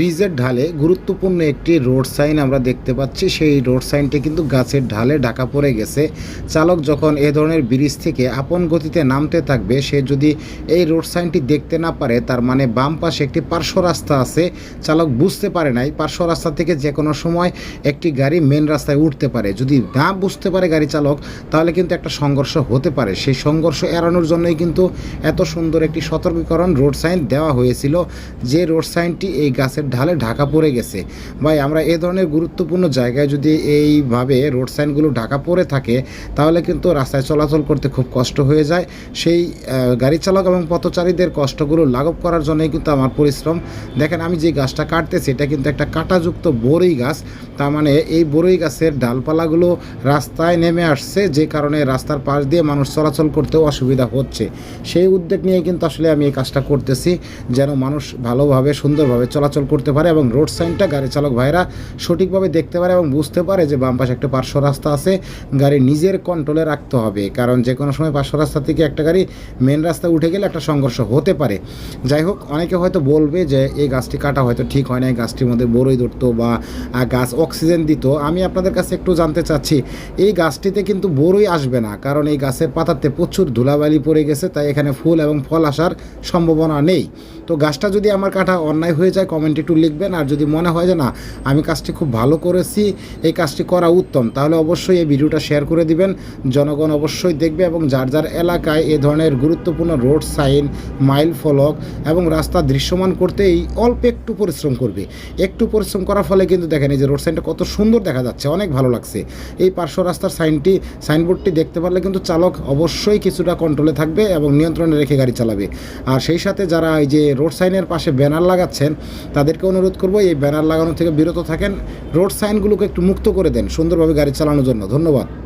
ব্রিজের ঢালে গুরুত্বপূর্ণ একটি রোড সাইন আমরা দেখতে পাচ্ছি। সেই রোড সাইনটি কিন্তু গাছের ঢালে ঢাকা পড়ে গেছে। চালক যখন এ ধরনের ব্রিজ থেকে আপন গতিতে নামতে থাকবে, সে যদি এই রোড সাইনটি দেখতে না পারে, তার মানে বাম পাশে একটি পার্শ্ব রাস্তা আছে। চালক বুঝতে পারে নাই, পার্শ্ব রাস্তা থেকে যে কোনো সময় একটি গাড়ি মেন রাস্তায় উঠতে পারে। যদি না বুঝতে পারে গাড়ি চালক, তাহলে কিন্তু একটা সংঘর্ষ হতে পারে। সেই সংঘর্ষ এড়ানোর জন্যই কিন্তু এত সুন্দর একটি সতর্কীকরণ রোড সাইন দেওয়া হয়েছিল। যে রোড সাইনটি এই গাছের ঢালে ঢাকা পড়ে গেছে। ভাই, আমরা এ ধরনের গুরুত্বপূর্ণ জায়গায় যদি এইভাবে রোড সাইনগুলো ঢাকা পড়ে থাকে, তাহলে কিন্তু রাস্তায় চলাচল করতে খুব কষ্ট হয়ে যায়। সেই গাড়ি চালক এবং পথচারীদের কষ্টগুলো লাঘব করার জন্যই কিন্তু আমার পরিশ্রম। দেখেন, আমি যে গাছটা কাটতেছি, এটা কিন্তু একটা কাঁটাযুক্ত বরই গাছ। তার মানে এই বরই গাছের ডালপালাগুলো রাস্তায় নেমে আসছে, যে কারণে রাস্তার পাশ দিয়ে মানুষ চলাচল করতেও অসুবিধা হচ্ছে। সেই উদ্যোগ নিয়ে কিন্তু আসলে আমি এই কাজটা করতেছি, যেন মানুষ ভালোভাবে, সুন্দরভাবে চলাচল করতে পারে এবং রোড সাইনটা গাড়ি চালক ভাইরা সঠিকভাবে দেখতে পারে এবং বুঝতে পারে যে বাম পাশে একটা পার্শ্ব রাস্তা আছে, গাড়ি নিজের কন্ট্রোলে রাখতে হবে। কারণ যে কোনো সময় পার্শ্ব রাস্তা থেকে একটা গাড়ি মেন রাস্তা উঠে গেলে একটা সংঘর্ষ হতে পারে। যাই হোক, অনেকে হয়তো বলবে যে এই গাছটি কাটা হয়তো ঠিক হয় না এই গাছটির মধ্যে বড়ই ধরতো বা গাছ অক্সিজেন দিত। আমি আপনাদের কাছে একটু জানতে চাচ্ছি, এই গাছটিতে কিন্তু বড়ই আসবে না, কারণ এই গাছের পাতাতে প্রচুর ধুলাবালি পড়ে গেছে, তাই এখানে ফুল এবং ফল আসার সম্ভাবনা নেই। তো গাছটা যদি আমার কাটা অন্যায় হয়ে যায় কমেন্ট একটু লিখবেন আর যদি মনে হয় যে না, আমি কাজটি খুব ভালো করেছি, এই কাজটি করা উত্তম, তাহলে অবশ্যই এই ভিডিওটা শেয়ার করে দিবেন। জনগণ অবশ্যই দেখবে এবং যার যার এলাকায় এ ধরনের গুরুত্বপূর্ণ রোড সাইন মাইল ফলক এবং রাস্তা দৃশ্যমান করতে এই অল্প একটু পরিশ্রম করবে। একটু পরিশ্রম করার ফলে কিন্তু দেখেন এই যে রোড সাইনটা কত সুন্দর দেখা যাচ্ছে, অনেক ভালো লাগছে। এই পার্শ্ব রাস্তার সাইনটি সাইনবোর্ডটি দেখতে পারলে কিন্তু চালক অবশ্যই কিছুটা কন্ট্রোলে থাকবে এবং নিয়ন্ত্রণে রেখে গাড়ি চালাবে। আর সেই সাথে যারা এই যে রোড সাইনের পাশে ব্যানার লাগাচ্ছেন তাদেরকে অনুরোধ করব, এই ব্যানার লাগানো থেকে বিরত থাকেন। রোড সাইনগুলোকে একটু মুক্ত করে দেন সুন্দরভাবে গাড়ি চালানোর জন্য। ধন্যবাদ।